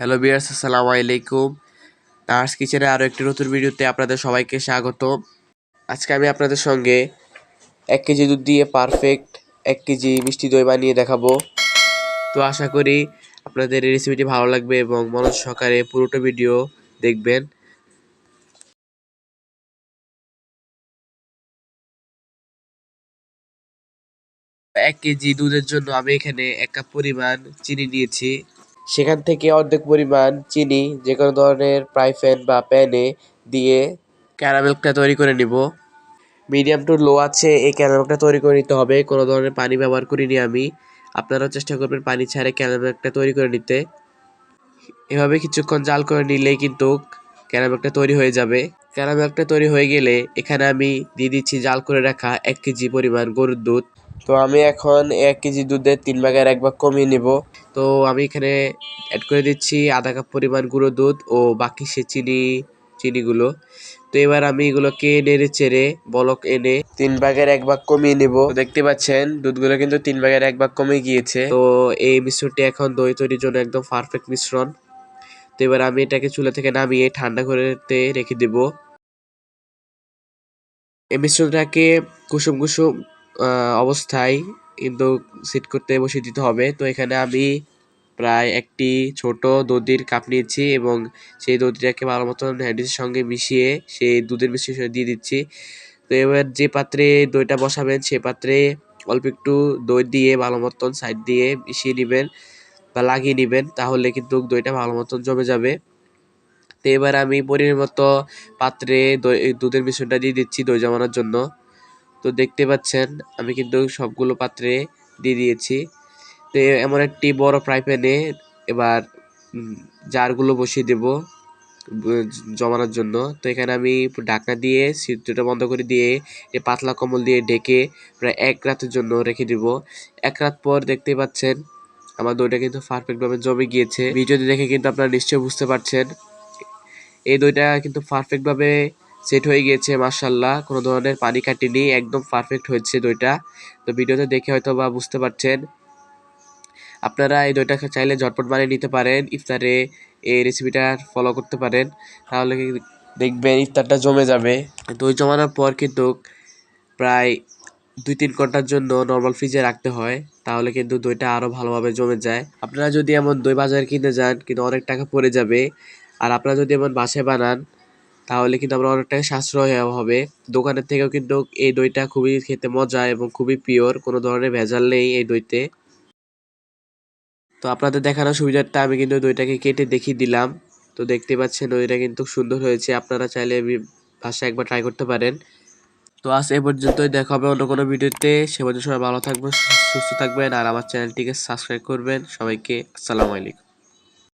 Hello বিয়ার্স আসসালামু আলাইকুম। Nurse কিচেনে আরও একটি নতুন ভিডিওতে আপনাদের সবাইকে স্বাগত। আজকে আমি আপনাদের সঙ্গে এক কেজি দুধ দিয়ে পারফেক্ট এক কেজি মিষ্টি দই বানিয়ে দেখাবো। তো আশা করি আপনাদের এই রেসিপিটি ভালো লাগবে এবং মনোজ সহকারে পুরোটা ভিডিও দেখবেন। এক কেজি দুধের জন্য আমি এখানে এক কাপ পরিমাণ চিনি নিয়েছি। সেখান থেকে অর্ধেক পরিমাণ চিনি যে কোনো ধরনের ফ্রাই বা প্যানে দিয়ে ক্যারামেলটা তৈরি করে নিব। মিডিয়াম টু লো আছে, এই ক্যারামেলটা তৈরি করে নিতে হবে। কোনো ধরনের পানি ব্যবহার করিনি আমি। আপনারাও চেষ্টা করবেন পানি ছাড়ে ক্যারামেলটা তৈরি করে নিতে। এভাবে কিছুক্ষণ জাল করে নিলেই কিন্তু ক্যারামেলটা তৈরি হয়ে যাবে। ক্যারামেলটা তৈরি হয়ে গেলে এখানে আমি দিয়ে দিচ্ছি জাল করে রাখা এক কেজি পরিমাণ গরুর দুধ। তো আমি এখন এক কেজি দুধে তিন ভাগের এক ভাগ কমিয়ে নেব। তো আমি এখানে অ্যাড করে দিচ্ছি আধা কাপ পরিমাণ গুঁড়ো দুধ ও বাকি সে চিনি, চিনিগুলো। তো এবার আমি এগুলোকে নেড়ে চেড়ে বলক এনে তিন ভাগের এক ভাগ কমিয়ে নেব। দেখতে পাচ্ছেন, দুধগুলো কিন্তু তিন ভাগের এক ভাগ কমে গিয়েছে। তো এই মিশ্রণটি এখন দই তৈরির জন্য একদম পারফেক্ট মিশ্রণ। তো এবার আমি এটাকে চুলা থেকে নামিয়ে ঠান্ডা করতে রেখে দেব। এই মিশ্রণটাকে কুসুম কুসুম অবস্থায় কিন্তু সেট করতে বসিয়ে দিতে হবে। তো এখানে আমি প্রায় একটি ছোট দধির কাপ নিয়েছি এবং সেই দধিটাকে ভালো মতন হ্যান্ডিসের সঙ্গে মিশিয়ে সেই দুধের মিশ্রণ দিয়ে দিচ্ছি। তো এবার যে পাত্রে দইটা বসাবেন, সে পাত্রে অল্প একটু দই দিয়ে ভালো মতন সাইড দিয়ে মিশিয়ে নেবেন বা লাগিয়ে নেবেন, তাহলে কিন্তু দইটা ভালো মতন জমে যাবে। তো এবার আমি পরিমাণ মতো পাত্রে দই, দুধের মিশ্রণটা দিয়ে দিচ্ছি দই জমানোর জন্য। তো দেখতে পাচ্ছেন, আমি কিন্তু সবগুলো পাত্রে দিয়ে দিয়েছি। তো এমন একটি বড় ফ্রাই প্যানে এবার জারগুলো বসিয়ে দেব জমানোর জন্য। তো এখানে আমি ঢাকনা দিয়ে সিদ্ধটা বন্ধ করে দিয়ে এই পাতলা কম্বল দিয়ে ঢেকে প্রায় এক রাতের জন্য রেখে দিব। এক রাত পর দেখতে পাচ্ছেন, আমার দইটা কিন্তু পারফেক্টভাবে জমে গিয়েছে। ভিডিওতে দেখে কিন্তু আপনারা নিশ্চয়ই বুঝতে পারছেন এই দইটা কিন্তু পারফেক্টভাবে সেট হয়ে গিয়েছে মার্শাল্লাহ কোনো ধরনের পানি কাটিনি একদম পারফেক্ট হয়েছে দইটা। তো ভিডিওতে দেখে হয়তো বা বুঝতে পারছেন। আপনারা এই দইটা চাইলে ঝটপট বানিয়ে নিতে পারেন, ইফতারে এই রেসিপিটা ফলো করতে পারেন। তাহলে দেখবেন ইফতারটা জমে যাবে। দই জমানোর পর কিন্তু প্রায় দুই তিন ঘণ্টার জন্য নর্মাল ফ্রিজে রাখতে হয়। তাহলে কিন্তু দইটা আরও ভালোভাবে জমে যায়। আপনারা যদি এমন দই বাজারে কিনে যান, কিন্তু অনেক টাকা পড়ে যাবে। আর আপনারা যদি এমন বাসায় বানান তাহলে কিন্তু আমরা অনেক টাকা সাশ্রয় হবে। দোকানের থেকেও কিন্তু এই দইটা খুবই খেতে মজা এবং খুবই পিওর কোনো ধরনের ভেজাল নেই এই দইতে। তো আপনাদের দেখানোর সুবিধার্থে আমি কিন্তু দইটাকে কেটে দেখিয়ে দিলাম। তো দেখতে পাচ্ছেন দইটা কিন্তু সুন্দর হয়েছে, আপনারা চাইলে বাসায় একবার ট্রাই করতে পারেন। তো আজ এ পর্যন্তই, দেখা হবে অন্য কোনো ভিডিওতে। সে পর্যন্ত সবাই ভালো থাকবেন, সুস্থ থাকবেন, আর আমার চ্যানেলটিকে সাবস্ক্রাইব করবেন। সবাইকে আসসালামু আলাইকুম।